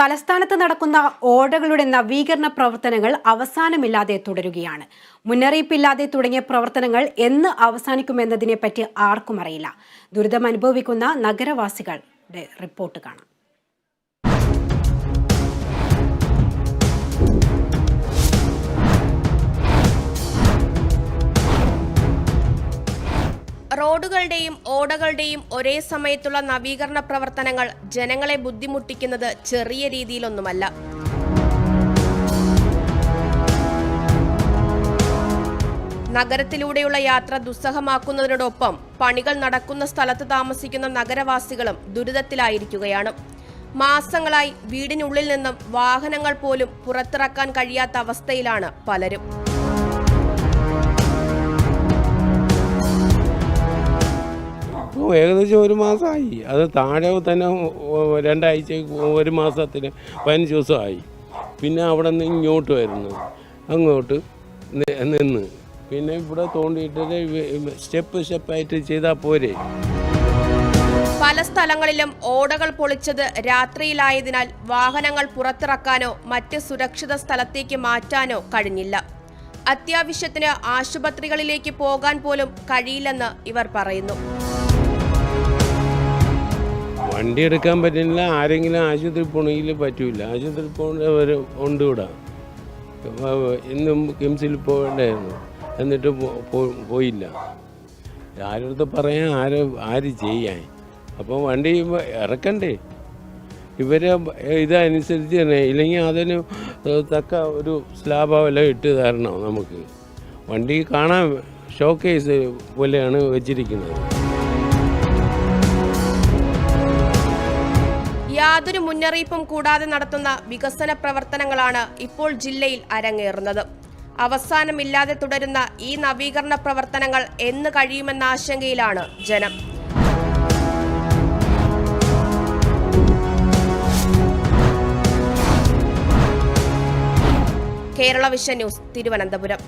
തലസ്ഥാനത്ത് നടക്കുന്ന ഓടകളുടെ നവീകരണ പ്രവർത്തനങ്ങൾ അവസാനമില്ലാതെ തുടരുകയാണ്. മുന്നറിയിപ്പില്ലാതെ തുടങ്ങിയ പ്രവർത്തനങ്ങൾ എന്ന് അവസാനിക്കുമെന്നതിനെപ്പറ്റി ആർക്കും അറിയില്ല. ദുരിതം അനുഭവിക്കുന്ന നഗരവാസികളുടെ റിപ്പോർട്ട് കാണാം. റോഡുകളുടെയും ഓടകളുടെയും ഒരേ സമയത്തുള്ള നവീകരണ പ്രവർത്തനങ്ങൾ ജനങ്ങളെ ബുദ്ധിമുട്ടിക്കുന്നത് ചെറിയ രീതിയിലൊന്നുമല്ല. നഗരത്തിലൂടെയുള്ള യാത്ര ദുസ്സഹമാക്കുന്നതിനോടൊപ്പം പണികൾ നടക്കുന്ന സ്ഥലത്ത് താമസിക്കുന്ന നഗരവാസികളും ദുരിതത്തിലായിരിക്കുകയാണ്. മാസങ്ങളായി വീടിനുള്ളിൽ നിന്നും വാഹനങ്ങൾ പോലും പുറത്തിറക്കാൻ കഴിയാത്ത അവസ്ഥയിലാണ് പലരും. ഏകദേശം ഒരു മാസമായി അത് താഴെ തന്നെ രണ്ടാഴ്ച ഒരു മാസത്തിന് പതിനഞ്ച് ദിവസമായി. പിന്നെ അവിടെ നിന്ന് ഇങ്ങോട്ട് വരുന്നു. അങ്ങോട്ട് നിന്ന്. പിന്നെ ഇവിടെ തോണ്ടിയിട്ട് സ്റ്റെപ്പ് സ്റ്റെപ്പായിട്ട് ചെയ്താൽ പോരെ. പല സ്ഥലങ്ങളിലും ഓടകൾ പൊളിച്ചത് രാത്രിയിലായതിനാൽ വാഹനങ്ങൾ പുറത്തിറക്കാനോ മറ്റ് സുരക്ഷിത സ്ഥലത്തേക്ക് മാറ്റാനോ കഴിഞ്ഞില്ല. അത്യാവശ്യത്തിന് ആശുപത്രികളിലേക്ക് പോകാൻ പോലും കഴിയില്ലെന്ന് ഇവർ പറയുന്നു. വണ്ടി എടുക്കാൻ പറ്റുന്നില്ല ആരെങ്കിലും ആശുപത്രി പോകണമെങ്കിൽ പറ്റൂല. ആശുപത്രി പോകേണ്ടവർ ഉണ്ട് ഇവിടെ. ഇന്നും കിംസിൽ പോകണ്ടായിരുന്നു. എന്നിട്ട് പോയില്ല. ആരടുത്ത് പറയാൻ ആര് ആര് ചെയ്യാൻ? അപ്പോൾ വണ്ടി ഇറക്കണ്ടേ? ഇവരെ ഇതനുസരിച്ച് തന്നെ ഇല്ലെങ്കിൽ അതിന് തക്ക ഒരു സ്ലാബോ വല്ല ഇട്ട് തരണം നമുക്ക്. വണ്ടി കാണാൻ ഷോക്കേസ് പോലെയാണ് വെച്ചിരിക്കുന്നത്. യാതൊരു മുന്നറിയിപ്പും കൂടാതെ നടത്തുന്ന വികസന പ്രവർത്തനങ്ങളാണ് ഇപ്പോൾ ജില്ലയിൽ അരങ്ങേറുന്നത്. അവസാനമില്ലാതെ തുടരുന്ന ഈ നവീകരണ പ്രവർത്തനങ്ങൾ എന്ന് കഴിയുമെന്ന ആശങ്കയിലാണ് ജനം. Kerala vision news Thiruvananthapuram.